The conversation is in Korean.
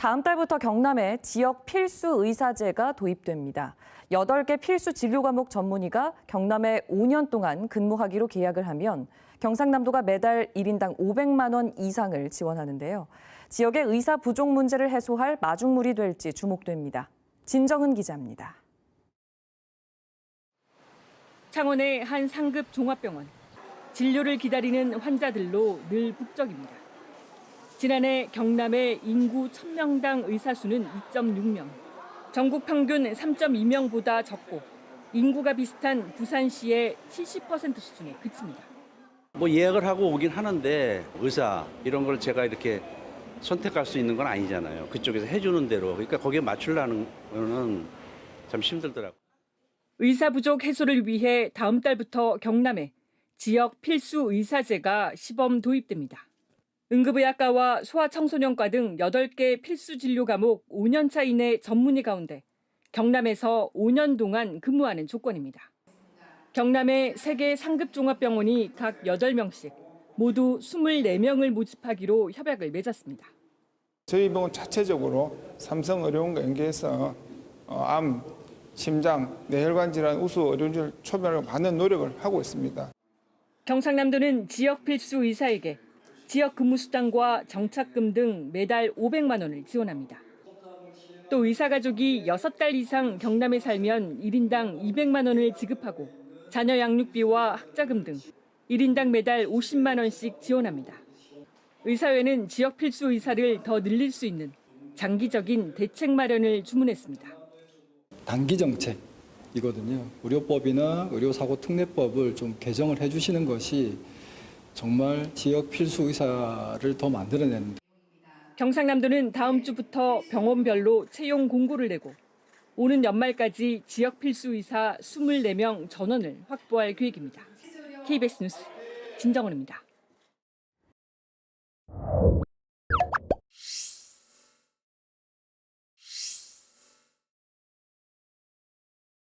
다음 달부터 경남에 지역 필수 의사제가 도입됩니다. 8개 필수 진료 과목 전문의가 경남에 5년 동안 근무하기로 계약을 하면 경상남도가 매달 1인당 500만 원 이상을 지원하는데요. 지역의 의사 부족 문제를 해소할 마중물이 될지 주목됩니다. 진정은 기자입니다. 창원의 한 상급 종합병원. 진료를 기다리는 환자들로 늘 북적입니다. 지난해 경남의 인구 1000명당 의사 수는 2.6명. 전국 평균 3.2명보다 적고 인구가 비슷한 부산시의 70% 수준에 그칩니다. 뭐 예약을 하고 오긴 하는데 의사 이런 걸 제가 이렇게 선택할 수 있는 건 아니잖아요. 그쪽에서 해주는 대로. 그러니까 거기에 맞추려는 거는 참 힘들더라고요. 의사 부족 해소를 위해 다음 달부터 경남에 지역 필수 의사제가 시범 도입됩니다. 응급의학과와 소아청소년과 등 8개 필수 진료 과목 5년차 이내 전문의 가운데 경남에서 5년 동안 근무하는 조건입니다. 경남의 세개 상급 종합병원이 각 8명씩 모두 24명을 모집하기로 협약을 맺었습니다. 저희 병원 자체적으로 삼성의료원과 연계해서 어, 암, 심장, 뇌혈관 질환 우수 의료진을 초면을 받는 노력을 하고 있습니다. 경상남도는 지역 필수 의사에게 지역 근무 수당과 정착금 등 매달 500만 원을 지원합니다. 또 의사 가족이 6달 이상 경남에 살면 1인당 200만 원을 지급하고 자녀 양육비와 학자금 등 1인당 매달 50만 원씩 지원합니다. 의사회는 지역 필수 의사를 더 늘릴 수 있는 장기적인 대책 마련을 주문했습니다. 단기 정책이거든요. 의료법이나 의료사고 특례법을 좀 개정을 해주시는 것이 정말 지역 필수 의사를 더 만들어내는 경상남도는 다음 주부터 병원별로 채용 공고를 내고 오는 연말까지 지역 필수 의사 24명 전원을 확보할 계획입니다. KBS 뉴스 진정원입니다.